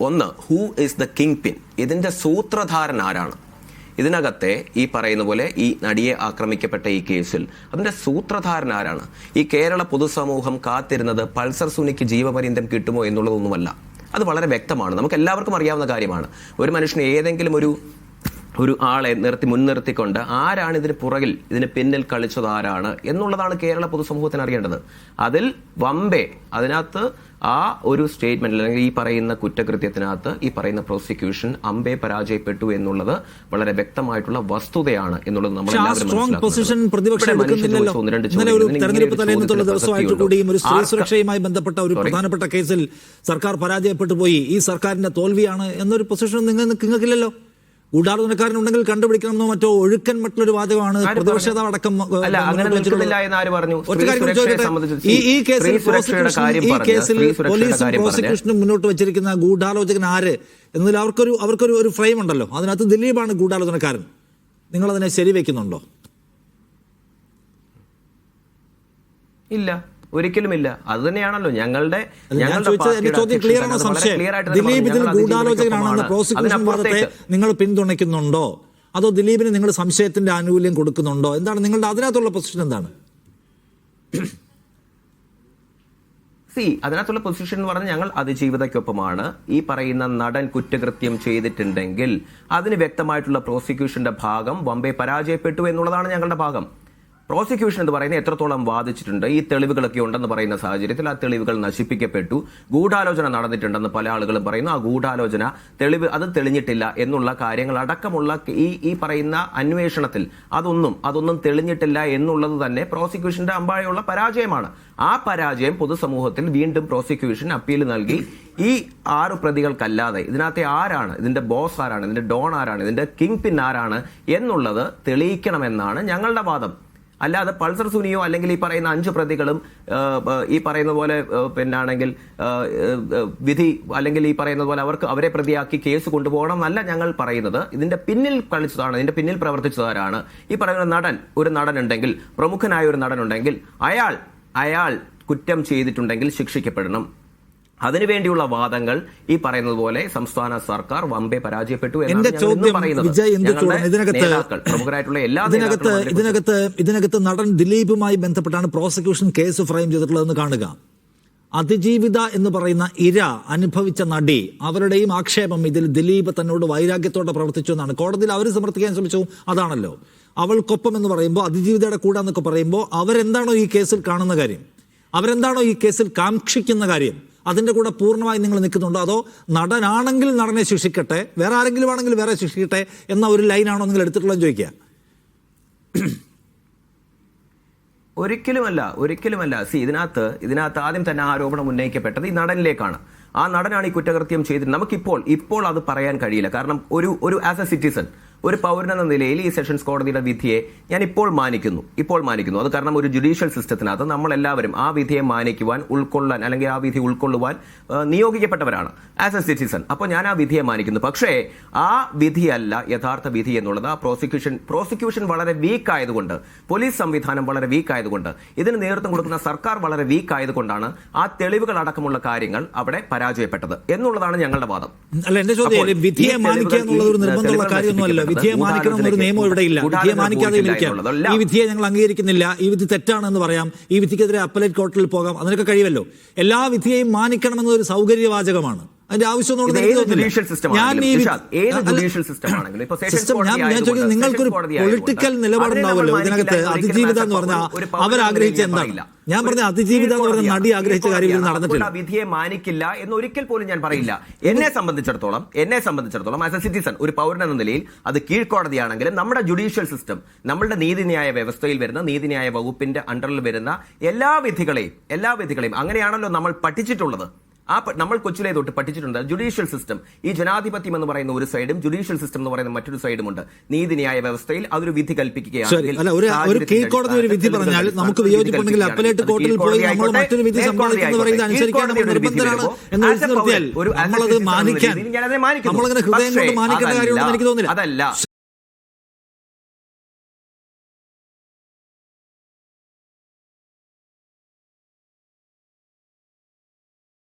ഒന്ന് who is the kingpin ഇതിന്റെ സൂത്രധാരൻ ആരാണ്? ഇതിനകത്തെ ഈ പറയുന്ന പോലെ ഈ നടിയെ ആക്രമിക്കപ്പെട്ട ഈ കേസിൽ അതിന്റെ സൂത്രധാരൻ ആരാണ്? ഈ കേരള പൊതുസമൂഹം കാത്തിരുന്നത് പൾസർ സുനിക്ക് ജീവപര്യന്തം കിട്ടുമോ എന്നുള്ളതൊന്നുമല്ല. അത് വളരെ വ്യക്തമാണ്. നമുക്ക് എല്ലാവർക്കും അറിയാവുന്ന കാര്യമാണ്. ഒരു മനുഷ്യന് ഏതെങ്കിലും ഒരു ഒരു ആളെ നിർത്തി മുൻനിർത്തിക്കൊണ്ട് ആരാണ് ഇതിന് പുറകിൽ ഇതിന് പിന്നിൽ കളിച്ചത് ആരാണ് എന്നുള്ളതാണ് കേരള പൊതുസമൂഹത്തിന് അറിയേണ്ടത്. അതിൽ വമ്പെ അതിനകത്ത് ആ ഒരു സ്റ്റേറ്റ്മെന്റ് അല്ലെങ്കിൽ ഈ പറയുന്ന കുറ്റകൃത്യത്തിനകത്ത് ഈ പറയുന്ന പ്രോസിക്യൂഷൻ അമ്പെ പരാജയപ്പെട്ടു എന്നുള്ളത് വളരെ വ്യക്തമായിട്ടുള്ള വസ്തുതയാണ് എന്നുള്ളത് നമ്മൾ സുരക്ഷയുമായി ബന്ധപ്പെട്ട ഒരു പ്രധാനപ്പെട്ട കേസിൽ സർക്കാർ പരാജയപ്പെട്ടു പോയി. ഈ സർക്കാരിന്റെ തോൽവിയാണ് എന്നൊരു പൊസിഷൻ നിങ്ങൾ നിങ്ങൾക്കില്ലല്ലോ. ഗൂഢാലോചനക്കാരനുണ്ടെങ്കിൽ കണ്ടുപിടിക്കണമെന്നോ മറ്റോ ഒഴുക്കൻ മറ്റുള്ളൊരു വാദമാണ് അടക്കം ഈ ഈ കേസിൽ ഈ കേസിൽ പോലീസും പ്രോസിക്യൂഷനും മുന്നോട്ട് വെച്ചിരിക്കുന്ന ഗൂഢാലോചകൻ ആര്? എന്നതിൽ അവർക്കൊരു അവർക്കൊരു ഒരു ഫ്രെയിം ഉണ്ടല്ലോ. അതിനകത്ത് ദിലീപാണ് ഗൂഢാലോചനക്കാരൻ. നിങ്ങൾ അതിനെ ശരിവെക്കുന്നുണ്ടോ? ഇല്ല. ഒരിക്കലുമില്ല. അത് തന്നെയാണല്ലോ ഞങ്ങളുടെ നിങ്ങൾ പിന്തുണയ്ക്കുന്നുണ്ടോ? അതോ ദിലീപിന് നിങ്ങൾ സംശയത്തിന്റെ ആനുകൂല്യം കൊടുക്കുന്നുണ്ടോ? എന്താണ് നിങ്ങളുടെ അതിനകത്തുള്ള പൊസിഷൻ എന്താണ്? സി അതിനകത്തുള്ള പൊസിഷൻ എന്ന് പറഞ്ഞാൽ ഞങ്ങൾ അതിജീവിതയ്ക്കൊപ്പമാണ്. ഈ പറയുന്ന നടൻ കുറ്റകൃത്യം ചെയ്തിട്ടുണ്ടെങ്കിൽ അതിന് വ്യക്തമായിട്ടുള്ള പ്രോസിക്യൂഷന്റെ ഭാഗം ബോംബെ പരാജയപ്പെട്ടു എന്നുള്ളതാണ് ഞങ്ങളുടെ ഭാഗം. പ്രോസിക്യൂഷൻ എന്ന് പറയുന്നത് എത്രത്തോളം വാദിച്ചിട്ടുണ്ട് ഈ തെളിവുകളൊക്കെ ഉണ്ടെന്ന് പറയുന്ന സാഹചര്യത്തിൽ ആ തെളിവുകൾ നശിപ്പിക്കപ്പെട്ടു. ഗൂഢാലോചന നടന്നിട്ടുണ്ടെന്ന് പല ആളുകളും പറയുന്നു. ആ ഗൂഢാലോചന തെളിവ് അത് തെളിഞ്ഞിട്ടില്ല എന്നുള്ള കാര്യങ്ങൾ അടക്കമുള്ള ഈ ഈ പറയുന്ന അന്വേഷണത്തിൽ അതൊന്നും അതൊന്നും തെളിഞ്ഞിട്ടില്ല എന്നുള്ളത് തന്നെ പ്രോസിക്യൂഷന്റെ അമ്പായുള്ള പരാജയമാണ്. ആ പരാജയം പൊതുസമൂഹത്തിൽ വീണ്ടും പ്രോസിക്യൂഷൻ അപ്പീൽ നൽകി. ഈ ആറ് പ്രതികൾക്കല്ലാതെ ഇതിനകത്തെ ആരാണ് ഇതിന്റെ ബോസ് ആരാണ് ഇതിന്റെ ഡോൺ ആരാണ് ഇതിന്റെ കിങ് പിൻ ആരാണ് എന്നുള്ളത് തെളിയിക്കണമെന്നാണ് ഞങ്ങളുടെ വാദം. അല്ലാതെ പൾസർ സുനിയോ അല്ലെങ്കിൽ ഈ പറയുന്ന അഞ്ച് പ്രതികളും ഈ പറയുന്ന പോലെ പിന്നാണെങ്കിൽ വിധി അല്ലെങ്കിൽ ഈ പറയുന്ന പോലെ അവർക്ക് അവരെ പ്രതിയാക്കി കേസ് കൊണ്ടുപോകണം എന്നല്ല ഞങ്ങൾ പറയുന്നത്. ഇതിന്റെ പിന്നിൽ കളിച്ചതാണ് ഇതിന്റെ പിന്നിൽ പ്രവർത്തിച്ചതാരാണ് ഈ പറയുന്ന നടൻ ഒരു നടൻ ഉണ്ടെങ്കിൽ പ്രമുഖനായ ഒരു നടൻ ഉണ്ടെങ്കിൽ അയാൾ അയാൾ കുറ്റം ചെയ്തിട്ടുണ്ടെങ്കിൽ ശിക്ഷിക്കപ്പെടണം. അതിനുവേണ്ടിയുള്ള വാദങ്ങൾ ഈ പറയുന്നത് പോലെ സംസ്ഥാന സർക്കാർ വമ്പെ പരാജയപ്പെട്ടു എന്റെ ചോദ്യം. വിജയ് എന്ത് ഇതിനകത്ത് പ്രമുഖരായിട്ടുള്ള എല്ലാ ഇതിനകത്ത് ഇതിനകത്ത് നടൻ ദിലീപുമായി ബന്ധപ്പെട്ടാണ് പ്രോസിക്യൂഷൻ കേസ് ഫ്രെയിം ചെയ്തിട്ടുള്ളതെന്ന് കാണുക. അതിജീവിത എന്ന് പറയുന്ന ഇര അനുഭവിച്ച നടി അവരുടെയും ആക്ഷേപം ഇതിൽ ദിലീപ് തന്നോട് വൈരാഗ്യത്തോടെ പ്രവർത്തിച്ചു എന്നാണ്. കോടതിയിൽ അവർ സമർത്ഥിക്കാൻ ശ്രമിച്ചു അതാണല്ലോ. അവൾക്കൊപ്പം എന്ന് പറയുമ്പോൾ അതിജീവിതയുടെ കൂടെ എന്നൊക്കെ പറയുമ്പോൾ അവരെന്താണോ ഈ കേസിൽ കാണുന്ന കാര്യം? അവരെന്താണോ ഈ കേസിൽ കാക്ഷിക്കുന്ന കാര്യം? അതിന്റെ കൂടെ പൂർണമായി നിങ്ങൾ നിൽക്കുന്നുണ്ടോ? അതോ നടനാണെങ്കിൽ നടനെ ശിക്ഷിക്കട്ടെ വേറെ ആരെങ്കിലും ആണെങ്കിൽ വേറെ ശിക്ഷിക്കട്ടെ എന്ന ഒരു ലൈനാണോ നിങ്ങൾ എടുത്തിട്ടുള്ളത് ചോദിക്കുക. ഒരിക്കലുമല്ല ഒരിക്കലുമല്ല. സി ഇതിനകത്ത് ഇതിനകത്ത് ആദ്യം തന്നെ ആരോപണം ഉന്നയിക്കപ്പെട്ടത് ഈ നടനിലേക്കാണ്. ആ നടനാണ് ഈ കുറ്റകൃത്യം ചെയ്തിട്ട് നമുക്കിപ്പോൾ ഇപ്പോൾ അത് പറയാൻ കഴിയില്ല. കാരണം ഒരു ഒരു ആസ് എ സിറ്റിസൺ ഒരു പൗരനെന്ന എന്ന നിലയിൽ ഈ സെഷൻസ് കോടതിയുടെ വിധിയെ ഞാൻ ഇപ്പോൾ മാനിക്കുന്നു. ഇപ്പോൾ മാനിക്കുന്നു. അത് കാരണം ഒരു ജുഡീഷ്യൽ സിസ്റ്റത്തിനകത്ത് നമ്മൾ എല്ലാവരും ആ വിധിയെ മാനിക്കുവാൻ ഉൾക്കൊള്ളാൻ അല്ലെങ്കിൽ ആ വിധി ഉൾക്കൊള്ളുവാൻ നിയോഗിക്കപ്പെട്ടവരാണ് ആസ് എ സിറ്റിസൺ അപ്പോൾ ഞാൻ ആ വിധിയെ മാനിക്കുന്നു. പക്ഷേ ആ വിധിയല്ല യഥാർത്ഥ വിധി എന്നുള്ളത്. ആ പ്രോസിക്യൂഷൻ പ്രോസിക്യൂഷൻ വളരെ വീക്ക് ആയതുകൊണ്ട് പോലീസ് സംവിധാനം വളരെ വീക്ക് ആയതുകൊണ്ട് ഇതിന് നേതൃത്വം കൊടുക്കുന്ന സർക്കാർ വളരെ വീക്ക് ആയതുകൊണ്ടാണ് ആ തെളിവുകൾ അടക്കമുള്ള കാര്യങ്ങൾ അവിടെ പരാജയപ്പെട്ടത്. എന്നുള്ളതാണ് ഞങ്ങളുടെ വാദം. അല്ല എന്റെ ചോദ്യം വിധിയെ മാനിക്കുക എന്നുള്ളത് ഒരു നിർബന്ധമുള്ള കാര്യമൊന്നുമല്ല. വിധിയെ മാനിക്കണം എന്നൊരു നിയമം ഇവിടെ ഇല്ല വിധിയെ മാനിക്കാതെ ഇരിക്കാം. ഈ വിധിയെ ഞങ്ങൾ അംഗീകരിക്കുന്നില്ല. ഈ വിധി തെറ്റാണെന്ന് പറയാം. ഈ വിധിക്കെതിരെ അപ്പലേറ്റ് കോർട്ടിൽ പോകാം. അതിനൊക്കെ കഴിയുമല്ലോ. എല്ലാ വിധിയെയും മാനിക്കണമെന്നത് ഒരു സൗകര്യവാചകമാണ്. അതിന്റെ ആവശ്യം ഞാൻ ഈ സിസ്റ്റം ഞാൻ ഞാൻ ചോദിക്കുന്നത് നിങ്ങൾക്കൊരു പൊളിറ്റിക്കൽ നിലപാടുണ്ടാവുമല്ലോ. ഇതിനകത്ത് അതിജീവിത എന്ന് പറഞ്ഞാൽ അവരാഗ്രഹിച്ച എന്താണ്? ഞാൻ പറഞ്ഞ അതിജീവിത എന്ന് പറഞ്ഞ നടി ആഗ്രഹിച്ച കാര്യം നടന്നിട്ടില്ല. വിധിയെ മാനിക്കില്ല എന്ന് ഒരിക്കൽ പോലും ഞാൻ പറയില്ല. എന്നെ സംബന്ധിച്ചിടത്തോളം എന്നെ സംബന്ധിച്ചിടത്തോളം ആസ് എ സിറ്റിസൺ ഒരു പൗരൻ എന്ന നിലയിൽ അത് കീഴ്ക്കോടതിയാണെങ്കിലും നമ്മുടെ ജുഡീഷ്യൽ സിസ്റ്റം നമ്മുടെ നീതിന്യായ വ്യവസ്ഥയിൽ വരുന്ന നീതിന്യായ വകുപ്പിന്റെ അണ്ടറിൽ വരുന്ന എല്ലാ വിധികളെയും എല്ലാ വിധികളെയും അങ്ങനെയാണല്ലോ നമ്മൾ പഠിച്ചിട്ടുള്ളത്. ആ നമ്മൾ കൊച്ചിലെ തൊട്ട് പഠിച്ചിട്ടുണ്ട് ജുഡീഷ്യൽ സിസ്റ്റം. ഈ ജനാധിപത്യം എന്ന് പറയുന്ന ഒരു സൈഡും ജുഡീഷ്യൽ സിസ്റ്റം എന്ന് പറയുന്ന മറ്റൊരു സൈഡും ഉണ്ട് നീതിന്യായ വ്യവസ്ഥയിൽ അതൊരു വിധി കൽപ്പിക്കുകയാണ്. അല്ല ഒരു കീഴ്ക്കോടതി വിധി പറഞ്ഞാൽ നമുക്ക് വിയോജിപ്പുണ്ടെങ്കിൽ. അപ്പലേറ്റ് പോയി നമ്മൾ മറ്റൊരു വിധി സമ്പാദിക്കുന്നു പറയുന്നത്. അനുസരിക്കാൻ എന്ന് നിർത്തിയാൽ നമ്മളത് മാനിക്കാൻ. നമ്മളങ്ങനെ ഹൃദയം കൊണ്ട് മാനിക്കേണ്ട കാര്യമുണ്ടെന്ന് എനിക്ക് തോന്നുന്നില്ല. അതല്ല.